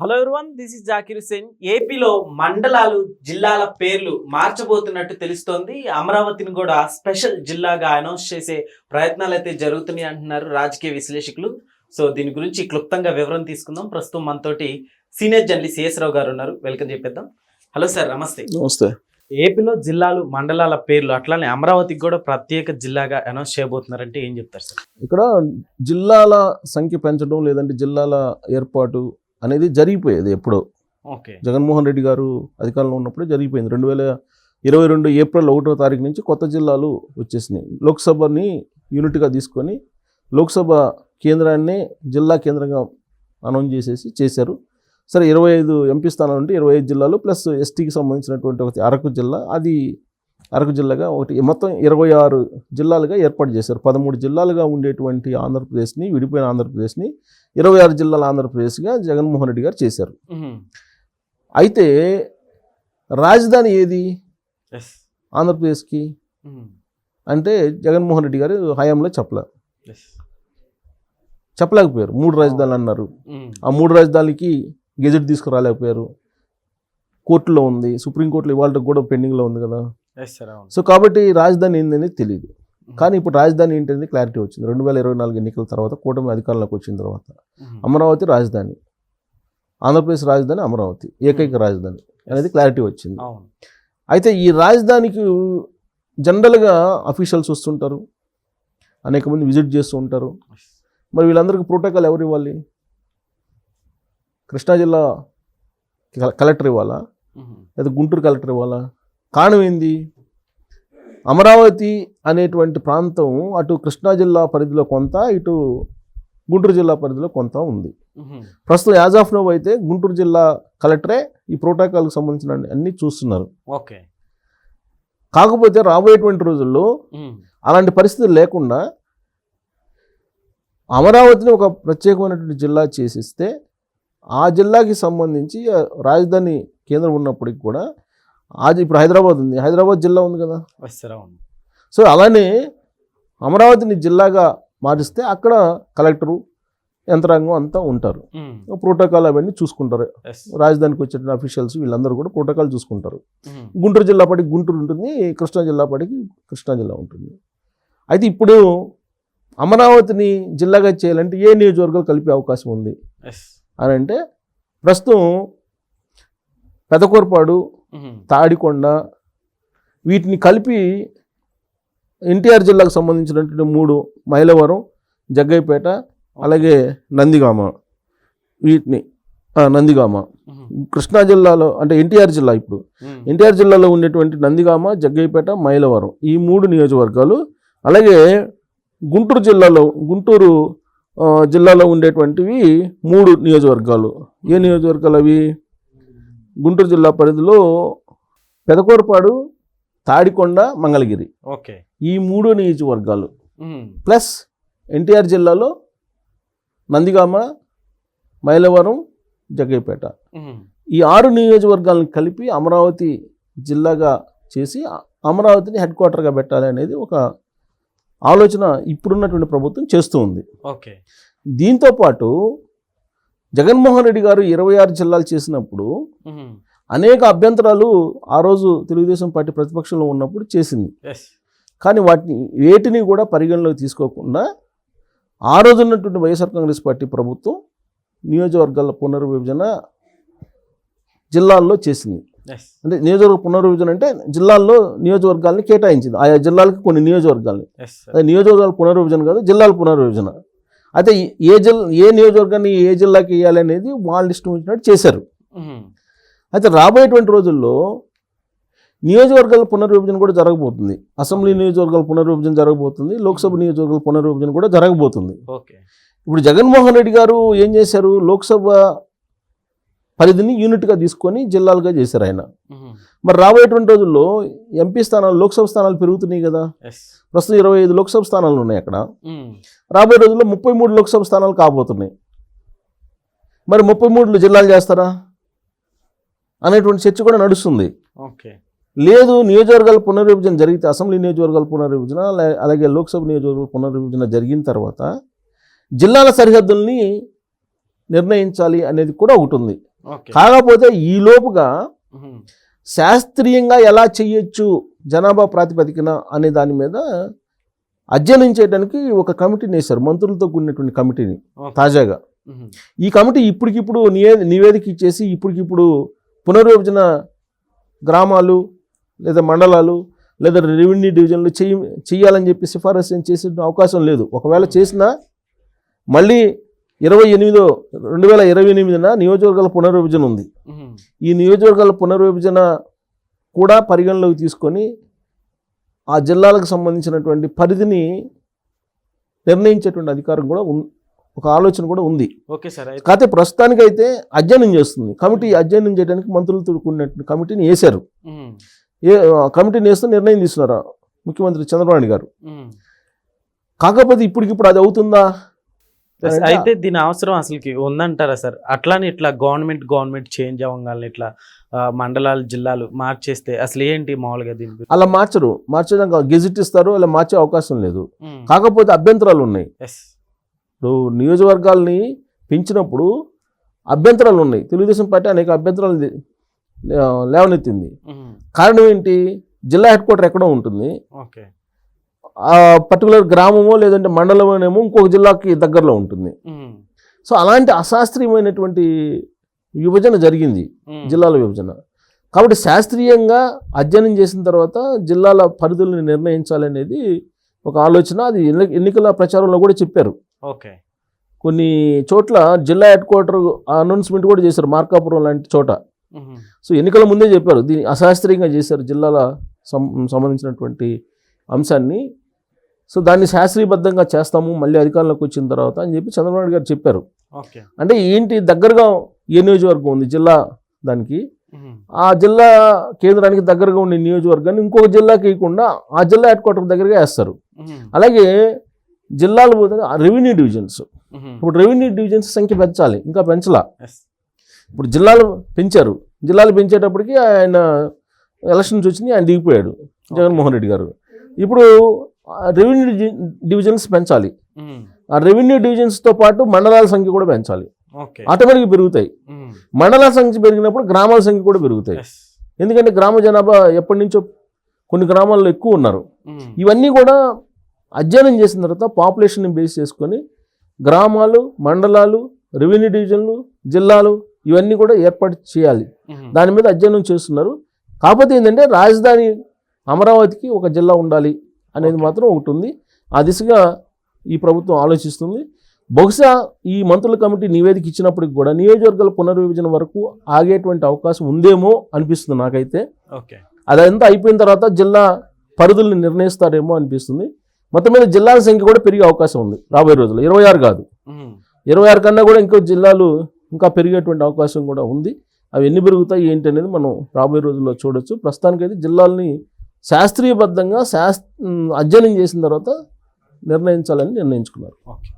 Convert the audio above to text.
Hello everyone this is Zakir Hussain ఏపీలో మండలాలు జిల్లాల పేర్లు మార్చబోతున్నట్టు తెలుస్తోంది. అమరావతిని కూడా స్పెషల్ జిల్లాగా అనౌన్స్ చేసే ప్రయత్నాలు అయితే జరుగుతున్నాయి అంటున్నారు రాజకీయ విశ్లేషకులు. సో దీని గురించి క్లుప్తంగా వివరం తీసుకుందాం. ప్రస్తుతం మనతోటి సీనియర్ జర్నలిస్ట్ సిఎస్ రావు గారు ఉన్నారు. వెల్కమ్ చెప్పేద్దాం. హలో సార్ నమస్తే. నమస్తే. ఏపీలో జిల్లాలు మండలాల పేర్లు అట్లానే అమరావతికి కూడా ప్రత్యేక జిల్లాగా అనౌన్స్ చేయబోతున్నారంటే ఏం చెప్తారు సార్? ఇక్కడ జిల్లాల సంఖ్య పెంచడం లేదంటే జిల్లాల ఏర్పాటు అనేది జరిగిపోయేది ఎప్పుడో. ఓకే. జగన్మోహన్ రెడ్డి గారు అధికారంలో ఉన్నప్పుడే జరిగిపోయింది. రెండు వేల ఇరవై రెండు ఏప్రిల్ ఒకటో తారీఖు నుంచి కొత్త జిల్లాలు వచ్చేసినాయి. లోక్సభని యూనిట్గా తీసుకొని లోక్సభ కేంద్రాన్ని జిల్లా కేంద్రంగా అనౌన్స్ చేసేసి చేశారు. సరే ఇరవై ఐదు ఎంపీ స్థానాలు ఉంటే ఇరవై ఐదు జిల్లాలు ప్లస్ ఎస్టీకి సంబంధించినటువంటి ఒకటి అరకు జిల్లా. అది అరకు జిల్లాగా ఒకటి మొత్తం ఇరవై ఆరు జిల్లాలుగా ఏర్పాటు చేశారు. పదమూడు జిల్లాలుగా ఉండేటువంటి ఆంధ్రప్రదేశ్ని విడిపోయిన ఆంధ్రప్రదేశ్ని ఇరవై ఆరు జిల్లాల ఆంధ్రప్రదేశ్గా జగన్మోహన్ రెడ్డి గారు చేశారు. అయితే రాజధాని ఏది? ఆంధ్రప్రదేశ్కి. అంటే జగన్మోహన్ రెడ్డి గారు హయాంలో చెప్పలే. ఎస్. చెప్పలేకపోయారు. మూడు రాజధానులు అన్నారు. ఆ మూడు రాజధానికి గెజెట్ తీసుకురాలేకపోయారు. కోర్టులో ఉంది సుప్రీంకోర్టులో ఇవాళ కూడా పెండింగ్లో ఉంది కదా. సో కాబట్టి రాజధాని ఏందని తెలియదు కానీ ఇప్పుడు రాజధాని ఏంటనేది క్లారిటీ వచ్చింది. రెండు వేల ఇరవై నాలుగు ఎన్నికల తర్వాత కూటమి అధికారంలోకి వచ్చిన తర్వాత. అమరావతి రాజధాని ఆంధ్రప్రదేశ్ రాజధాని అమరావతి ఏకైక రాజధాని అనేది క్లారిటీ వచ్చింది. అయితే ఈ రాజధానికి జనరల్గా అఫీషియల్స్ వస్తుంటారు అనేక మంది విజిట్ చేస్తూ ఉంటారు. మరి వీళ్ళందరికీ ప్రోటోకాల్ ఎవరు ఇవ్వాలి? కృష్ణా జిల్లా కల- కలెక్టర్ ఇవ్వాలా. లేదా గుంటూరు కలెక్టర్ ఇవ్వాలా కారణం ఏంది? అమరావతి అనేటువంటి ప్రాంతం అటు కృష్ణా జిల్లా పరిధిలో కొంత ఇటు గుంటూరు జిల్లా పరిధిలో కొంత ఉంది. ప్రస్తుతం యాజ్ ఆఫ్ నో అయితే గుంటూరు జిల్లా కలెక్టరే ఈ ప్రోటోకాల్కి సంబంధించిన అన్ని చూస్తున్నారు. ఓకే. కాకపోతే రాబోయేటువంటి రోజుల్లో. అలాంటి పరిస్థితి లేకుండా అమరావతిని ఒక ప్రత్యేకమైనటువంటి జిల్లా చేసిస్తే ఆ జిల్లాకి సంబంధించి రాజధాని కేంద్రం ఉన్నప్పటికి కూడా అది ఇప్పుడు హైదరాబాద్ ఉంది. హైదరాబాద్ జిల్లా ఉంది కదా? సో అలానే అమరావతిని జిల్లాగా మారిస్తే అక్కడ కలెక్టరు యంత్రాంగం అంతా ఉంటారు. ప్రోటోకాల్ అవన్నీ చూసుకుంటారు. రాజధానికి వచ్చే అఫీషియల్స్ వీళ్ళందరూ కూడా ప్రోటోకాల్ చూసుకుంటారు. గుంటూరు జిల్లా పాటికి గుంటూరు ఉంటుంది కృష్ణా జిల్లా పాటికి కృష్ణా జిల్లా ఉంటుంది. అయితే ఇప్పుడు అమరావతిని జిల్లాగా చేయాలంటే ఏ నియోజకవర్గాలు కలిపే అవకాశం ఉంది? అని అంటే ప్రస్తుతం పెదకూరపాడు. తాడికొండ వీటిని కలిపి ఎన్టీఆర్ జిల్లాకు సంబంధించినటువంటి మూడు మైలవరం జగ్గైపేట అలాగే నందిగామ వీటిని నందిగామ. కృష్ణా జిల్లాలో అంటే ఎన్టీఆర్ జిల్లా ఇప్పుడు. ఎన్టీఆర్ జిల్లాలో ఉండేటువంటి నందిగామ జగ్గైపేట మైలవరం ఈ మూడు నియోజకవర్గాలు. అలాగే గుంటూరు జిల్లాలో గుంటూరు జిల్లాలో ఉండేటువంటివి మూడు నియోజకవర్గాలు. ఏ నియోజకవర్గాలు అవి? గుంటూరు జిల్లా పరిధిలో పెదకూరపాడు తాడికొండ మంగళగిరి ఓకే. ఈ మూడు నియోజకవర్గాలు. ప్లస్ ఎన్టీఆర్ జిల్లాలో నందిగామ మైలవరం జగ్గైపేట మ్మ్. ఈ ఆరు నియోజకవర్గాలను కలిపి అమరావతి జిల్లాగా చేసి అమరావతిని హెడ్ క్వార్టర్గా పెట్టాలి అనేది ఒక ఆలోచన ఇప్పుడున్నటువంటి ప్రభుత్వం చేస్తూ ఉంది. ఓకే. దీంతో పాటు జగన్మోహన్ రెడ్డి గారు ఇరవై ఆరు జిల్లాలు చేసినప్పుడు. అనేక అభ్యంతరాలు ఆ రోజు తెలుగుదేశం పార్టీ ప్రతిపక్షంలో ఉన్నప్పుడు చేసింది. కానీ వాటిని వేటిని కూడా పరిగణలోకి తీసుకోకుండా ఆ రోజు ఉన్నటువంటి వైఎస్ఆర్ కాంగ్రెస్ పార్టీ ప్రభుత్వం నియోజకవర్గాల పునర్విభజన జిల్లాల్లో చేసింది. అంటే నియోజకవర్గ పునర్విభజన అంటే జిల్లాల్లో నియోజకవర్గాల్ని కేటాయించింది. ఆయా జిల్లాలకు కొన్ని నియోజకవర్గాల్ని. నియోజకవర్గాల పునర్విభజన కాదు జిల్లాల పునర్విభజన. అయితే ఏ జిల్లా ఏ నియోజకవర్గాన్ని ఏ జిల్లాకి వేయాలి అనేది వాళ్ళు ఇష్టం వచ్చినట్టు చేశారు. అయితే రాబోయేటువంటి రోజుల్లో నియోజకవర్గాల పునర్విభజన కూడా జరగబోతుంది. అసెంబ్లీ నియోజకవర్గాల పునర్విభజన జరగబోతుంది. లోక్సభ నియోజకవర్గాల పునర్విభజన కూడా జరగబోతుంది. ఓకే. ఇప్పుడు జగన్మోహన్ రెడ్డి గారు ఏం చేశారు? లోక్సభ పరిధిని యూనిట్గా తీసుకొని జిల్లాలుగా చేశారు ఆయన. మరి రాబోయేటువంటి రోజుల్లో ఎంపీ స్థానాలు లోక్సభ స్థానాలు పెరుగుతున్నాయి కదా. ప్రస్తుతం ఇరవై ఐదు లోక్సభ స్థానాలు ఉన్నాయి అక్కడ. రాబోయే రోజుల్లో ముప్పై మూడు లోక్సభ స్థానాలు కాబోతున్నాయి. మరి ముప్పై మూడులు జిల్లాలు చేస్తారా? అనేటువంటి చర్చ కూడా నడుస్తుంది. ఓకే. లేదు నియోజకవర్గాల పునర్విభజన జరిగితే అసెంబ్లీ నియోజకవర్గాల పునర్విభజన అలా- అలాగే లోక్సభ నియోజకవర్గాల పునర్విభజన జరిగిన తర్వాత జిల్లాల సరిహద్దుల్ని నిర్ణయించాలి అనేది కూడా ఒకటి ఉంది. కాకపోతే ఈ లోపుగా. శాస్త్రీయంగా ఎలా చేయొచ్చు జనాభా ప్రాతిపదికన అనే దాని మీద అధ్యయనం చేయడానికి ఒక కమిటీని వేశారు మంత్రులతో కూడినటువంటి కమిటీని. తాజాగా. ఈ కమిటీ ఇప్పటికిప్పుడు నివే నివేదిక ఇచ్చేసి ఇప్పటికిప్పుడు పునర్విభజన గ్రామాలు లేదా మండలాలు లేదా రెవెన్యూ డివిజన్లు చెయ్యి చెయ్యాలని చెప్పి సిఫారసు చేసే అవకాశం లేదు ఒకవేళ చేసినా మళ్ళీ ఇరవై ఎనిమిదో రెండు వేల ఇరవై ఎనిమిదిన నియోజకవర్గాల పునర్విభజన ఉంది. ఈ నియోజకవర్గాల పునర్విభజన కూడా పరిగణలోకి తీసుకొని ఆ జిల్లాలకు సంబంధించినటువంటి పరిధిని నిర్ణయించేటువంటి అధికారం కూడా ఒక ఆలోచన కూడా ఉంది ఓకే సార్ కాకపోతే ప్రస్తుతానికైతే అధ్యయనం చేస్తుంది కమిటీ అధ్యయనం చేయడానికి మంత్రులతో కూడినటువంటి కమిటీని వేశారు. ఏ కమిటీని వేస్తే నిర్ణయం తీసుకున్నారు ముఖ్యమంత్రి చంద్రబాబు నాయుడు గారు. కాకపోతే ఇప్పటికిప్పుడు అది అవుతుందా అయితే దీని అవసరం అసలుకి ఉందంటారా సార్? అట్లానే ఇట్లా గవర్నమెంట్ గవర్నమెంట్ చేంజ్ అవ్వగానే ఇట్లా మండలాలు జిల్లాలు మార్చేస్తే అసలు ఏంటి మామూలుగా దీని గురించి? అలా మార్చరు. మార్చడానికి గెజిట్ ఇస్తారు అలా మార్చే అవకాశం లేదు. ఉమ్. కాకపోతే అభ్యంతరాలు ఉన్నాయి. ఇప్పుడు నియోజకవర్గాల్ని పెంచినప్పుడు అభ్యంతరాలు ఉన్నాయి. తెలుగుదేశం పార్టీ అనేక అభ్యంతరాలు లేవనెత్తింది. ఉమ్. కారణం ఏంటి? జిల్లా హెడ్ క్వార్టర్ ఎక్కడో ఉంటుంది. ఓకే పర్టికులర్ గ్రామమో లేదంటే మండలమోనేమో ఇంకొక జిల్లాకి దగ్గరలో ఉంటుంది. సో అలాంటి అశాస్త్రీయమైనటువంటి విభజన జరిగింది. జిల్లాల విభజన. కాబట్టి శాస్త్రీయంగా అధ్యయనం చేసిన తర్వాత జిల్లాల పరిధులను నిర్ణయించాలనేది ఒక ఆలోచన. అది ఎన్ని- ఎన్నికల ప్రచారంలో కూడా చెప్పారు. ఓకే. కొన్ని చోట్ల జిల్లా హెడ్ క్వార్టర్ అనౌన్స్మెంట్ కూడా చేశారు మార్కాపురం లాంటి చోట. సో ఎన్నికల ముందే చెప్పారు దీన్ని అశాస్త్రీయంగా చేశారు జిల్లాల సంబంధించినటువంటి అంశాన్ని. సో దాన్ని శాస్త్రీయబద్ధంగా చేస్తాము మళ్ళీ అధికారంలోకి వచ్చిన తర్వాత అని చెప్పి చంద్రబాబు నాయుడు గారు చెప్పారు. అంటే ఏంటి దగ్గరగా ఏ నియోజకవర్గం ఉంది? జిల్లా దానికి. ఆ జిల్లా కేంద్రానికి దగ్గరగా ఉండే నియోజకవర్గాన్ని ఇంకొక జిల్లాకి వేయకుండా ఆ జిల్లా హెడ్ క్వార్టర్ దగ్గరగా వేస్తారు. అలాగే జిల్లాలు పోతే రెవెన్యూ డివిజన్స్. ఇప్పుడు రెవెన్యూ డివిజన్స్ సంఖ్య పెంచాలి ఇంకా పెంచలా. ఇప్పుడు జిల్లాలు పెంచారు. జిల్లాలు పెంచేటప్పటికి ఆయన ఎలక్షన్స్ వచ్చినాయి ఆయన దిగిపోయాడు. జగన్మోహన్ రెడ్డి గారు. ఇప్పుడు రెవెన్యూ డివిజన్స్ పెంచాలి. ఆ రెవెన్యూ డివిజన్స్తో పాటు మండలాల సంఖ్య కూడా పెంచాలి ఆటోమేటిక్గా పెరుగుతాయి. మండలాల సంఖ్య పెరిగినప్పుడు గ్రామాల సంఖ్య కూడా పెరుగుతాయి. ఎందుకంటే గ్రామ జనాభా ఎప్పటి నుంచో కొన్ని గ్రామాల్లో ఎక్కువ ఉన్నారు. ఇవన్నీ కూడా అధ్యయనం చేసిన తర్వాత పాపులేషన్ బేస్ చేసుకొని గ్రామాలు మండలాలు రెవెన్యూ డివిజన్లు జిల్లాలు ఇవన్నీ కూడా ఏర్పాటు చేయాలి. దాని మీద అధ్యయనం చేస్తున్నారు కాకపోతే ఏంటంటే రాజధాని అమరావతికి ఒక జిల్లా ఉండాలి అనేది. మాత్రం ఒకటి ఉంది ఆ దిశగా ఈ ప్రభుత్వం ఆలోచిస్తుంది. బహుశా ఈ మంత్రుల కమిటీ నివేదిక ఇచ్చినప్పటికి కూడా నియోజకవర్గాల పునర్విభజన వరకు ఆగేటువంటి అవకాశం ఉందేమో అనిపిస్తుంది నాకైతే. ఓకే అదంతా అయిపోయిన తర్వాత జిల్లా పరిధుల్ని నిర్ణయిస్తారేమో అనిపిస్తుంది. మొత్తం మీద జిల్లాల సంఖ్య కూడా పెరిగే అవకాశం ఉంది రాబోయే రోజుల్లో. ఇరవై ఆరు కాదు. ఉమ్. ఇరవై ఆరు కన్నా కూడా ఇంకో జిల్లాలు ఇంకా పెరిగేటువంటి అవకాశం కూడా ఉంది. అవి ఎన్ని పెరుగుతాయి ఏంటి అనేది మనం రాబోయే రోజుల్లో చూడొచ్చు. ప్రస్తుతానికైతే జిల్లాల్ని శాస్త్రీయబద్ధంగా శాస్ అధ్యయనం చేసిన తర్వాత నిర్ణయించాలని నిర్ణయించుకున్నారు.